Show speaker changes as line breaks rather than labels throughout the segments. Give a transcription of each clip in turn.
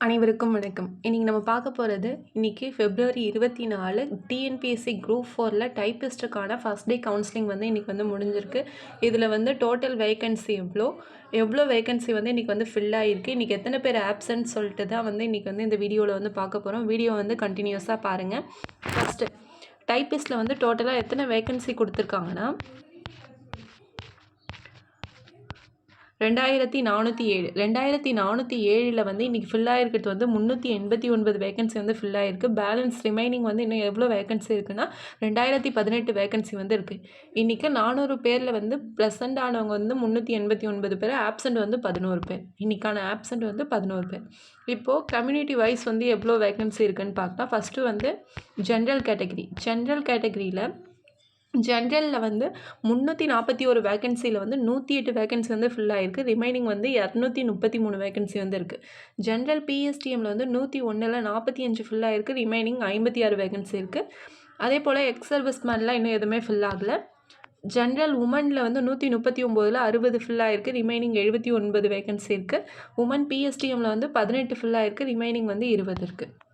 அனைவருக்கும் வணக்கம். இன்றைக்கி நம்ம பார்க்க போகிறது இன்றைக்கி ஃபெப்ரவரி இருபத்தி நாலு டிஎன்பிஎஸ்சி குரூப் ஃபோரில் டைப்பிஸ்ட்டுக்கான ஃபஸ்ட் டே கவுன்சிலிங் வந்து இன்றைக்கி வந்து முடிஞ்சிருக்கு. இதில் வந்து டோட்டல் வேகன்சி எவ்வளோ? எவ்வளோ வேகன்சி வந்து இன்றைக்கி வந்து ஃபில் ஆகிருக்கு இன்றைக்கி எத்தனை பேர் ஆப்சன்ட் சொல்லிட்டு தான் வந்து இன்றைக்கி வந்து இந்த வீடியோவில் வந்து பார்க்க போகிறோம் வீடியோ வந்து கண்டினியூஸாக பாருங்கள் ஃபஸ்ட்டு டைப்பிஸ்ட்டில் வந்து டோட்டலாக எத்தனை வேகன்சி கொடுத்துருக்காங்கன்னா ரெண்டாயிரத்தி நானூற்றி ஏழு ரெண்டாயிரத்தி நானூற்றி ஏழில் வந்து இன்றைக்கி ஃபில் ஆகிருக்கிறது வந்து முந்நூற்றி எண்பத்தி ஒன்பது வேகன்சி வந்து ஃபில் ஆகிருக்கு பேலன்ஸ் ரிமைனிங் வந்து இன்னும் எவ்வளோ வேகன்சி இருக்குன்னா ரெண்டாயிரத்தி பதினெட்டு வேகன்சி வந்து இருக்குது இன்றைக்கி நானூறு பேரில் வந்து ப்ரெசண்ட் ஆனவங்க வந்து முந்நூற்றி எண்பத்தி ஒன்பது பேர் ஆப்சண்ட் வந்து பதினோரு பேர். இன்றைக்கான ஆப்சண்ட் வந்து பதினோரு பேர். இப்போது கம்யூனிட்டி வைஸ் வந்து எவ்வளோ வேகன்சி இருக்குதுன்னு பார்த்தா ஃபஸ்ட்டு வந்து ஜென்ரல் கேட்டகரி ஜென்ரல் கேட்டகரியில் ஜென்ரலில் வந்து முந்நூற்றி நாற்பத்தி ஒரு வேகன்சியில் வந்து நூற்றி எட்டு வேகன்சி வந்து ஃபில் ஆகிருக்கு ரிமைனிங் வந்து இரநூத்தி முப்பத்தி மூணு வேகன்சி வந்து இருக்குது ஜென்ரல் பிஎஸ்டிஎம்மில் வந்து நூற்றி ஒன்றில் நாற்பத்தி அஞ்சு ஃபில் ஆகிருக்கு ரிமைனிங் ஐம்பத்தி ஆறு வேகன்சி இருக்குது அதே போல் எக்ஸ் சர்வீஸ் மேன்லாம் இன்னும் எதுவுமே ஃபில் ஆகலை. ஜென்ரல் உமனில் வந்து நூற்றி முப்பத்தி ஒம்போதில் அறுபது ஃபில் ஆகிருக்கு ரிமைனிங் எழுபத்தி ஒன்பது வேகன்சி இருக்குது உமன் பிஎஸ்டிஎம்மில் வந்து பதினெட்டு ஃபில் ஆகிருக்கு ரிமைனிங் வந்து இருபது இருக்குது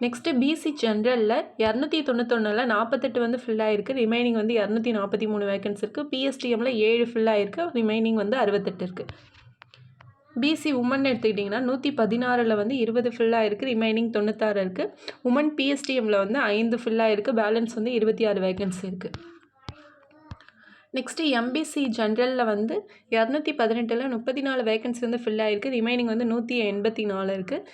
நெக்ஸ்ட்டு பிசி ஜென்ரலில் இரநூத்தி தொண்ணூத்தொன்னில் நாற்பத்தெட்டு வந்து ஃபில் ஆகிருக்கு ரிமைனிங் வந்து இரநூத்தி நாற்பத்தி மூணு வேகன்ஸ் இருக்குது பிஎஸ்டிஎம்மில் ஏழு ஃபில் ஆகிருக்கு ரிமைனிங் வந்து அறுபத்தெட்டு இருக்குது பிசி உமன் எடுத்துக்கிட்டிங்கன்னா நூற்றி பதினாறில் வந்து இருபது ஃபில் இருக்குது ரிமைனிங் தொண்ணூத்தாறு இருக்குது உமன் பிஎஸ்டிஎம்மில் வந்து ஐந்து ஃபில் இருக்குது பேலன்ஸ் வந்து இருபத்தி ஆறு வேகன்சி இருக்குது நெக்ஸ்ட்டு எம்பிசி ஜென்ரலில் வந்து இரநூத்தி பதினெட்டில் முப்பத்தி நாலு வேகன்சி வந்து ஃபில் ஆகிருக்கு ரிமைனிங் வந்து நூற்றி எண்பத்தி நாலு இருக்குது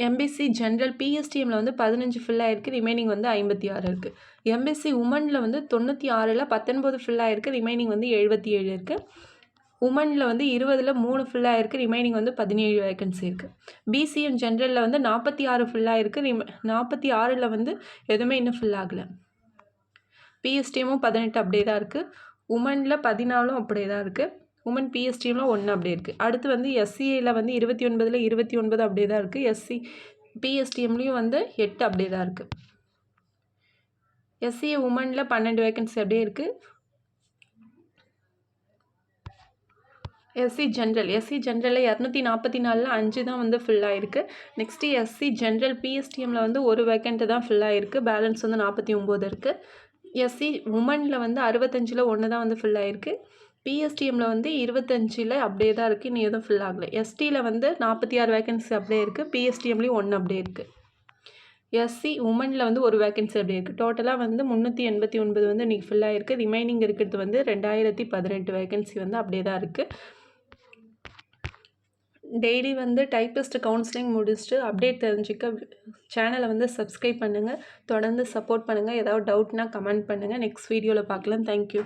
எம்பிசி ஜென்ரல் பிஎஸ்டிஎம்மில் வந்து பதினஞ்சு ஃபில் ஆகிருக்கு ரிமைனிங் வந்து ஐம்பத்தி ஆறு இருக்குது எம்பிசி உமனில் வந்து தொண்ணூற்றி ஆறில் பத்தொன்பது ஃபில் ஆகிருக்கு ரிமைனிங் வந்து எழுபத்தி ஏழு இருக்குது உமனில் வந்து இருபதில் மூணு ஃபில்லாக இருக்குது ரிமைனிங் வந்து பதினேழு வேகன்சி இருக்குது பிசிஎம் ஜென்ரலில் வந்து நாற்பத்தி ஆறு ஃபில்லாக இருக்குது ரிம நாற்பத்தி ஆறில் வந்து எதுவுமே இன்னும் ஃபில் ஆகலை. பிஎஸ்டிஎம்மும் பதினெட்டு அப்படியே தான் இருக்குது உமனில் பதினாலும் அப்படியே தான் இருக்குது உமன் பிஎஸ்டிஎம்மில் ஒன்று அப்படியே இருக்குது அடுத்து வந்து எஸ்சிஏயில் வந்து இருபத்தி ஒன்பதில் இருபத்தி ஒன்பது அப்படியே தான் இருக்குது எஸ்சி பிஎஸ்டிஎம்லேயும் வந்து எட்டு அப்படியே தான் இருக்குது எஸ்சிஏ உமனில் பன்னெண்டு வேக்கன்சி அப்படியே இருக்குது எஸ்சி ஜென்ரல் எஸ்சி ஜென்ரலில் இரநூத்தி நாற்பத்தி நாலில் அஞ்சு தான் வந்து ஃபில் ஆகிருக்கு நெக்ஸ்ட்டு எஸ்சி ஜென்ரல் பிஎஸ்டிஎம்மில் வந்து ஒரு வேக்கண்ட்டு தான் ஃபில் ஆகிருக்கு பேலன்ஸ் வந்து நாற்பத்தி ஒம்பது இருக்குது எஸ்சி உமனில் வந்து அறுபத்தஞ்சில் ஒன்று தான் வந்து ஃபில் ஆகிருக்கு பிஎஸ்டிஎம்மில் வந்து இருபத்தஞ்சில் அப்படியே தான் இருக்குது இன்னும் எதுவும் ஃபில் ஆகலை. எஸ்டியில் வந்து நாற்பத்தி ஆறு வேகன்சி அப்படியே இருக்குது பிஎஸ்டிஎம்லேயும் ஒன்று அப்படியே இருக்குது எஸ்சி உமனில் வந்து ஒரு வேகன்சி அப்படியே இருக்குது டோட்டலாக வந்து முந்நூற்றி எண்பத்தி ஒன்பது வந்து இன்றைக்கி ஃபில் ஆகிருக்கு ரிமைனிங் இருக்கிறது வந்து ரெண்டாயிரத்தி பதினெட்டு வேகன்சி வந்து அப்படியே தான் இருக்குது டெய்லி வந்து டைப்பிஸ்ட் கவுன்சிலிங் முடிச்சுட்டு அப்டேட் தெரிஞ்சுக்க சேனலை வந்து சப்ஸ்கிரைப் பண்ணுங்கள் தொடர்ந்து சப்போர்ட் பண்ணுங்கள் ஏதாவது டவுட்னால் கமெண்ட் பண்ணுங்கள் நெக்ஸ்ட் வீடியோவில் பார்க்கலாம். தேங்க்யூ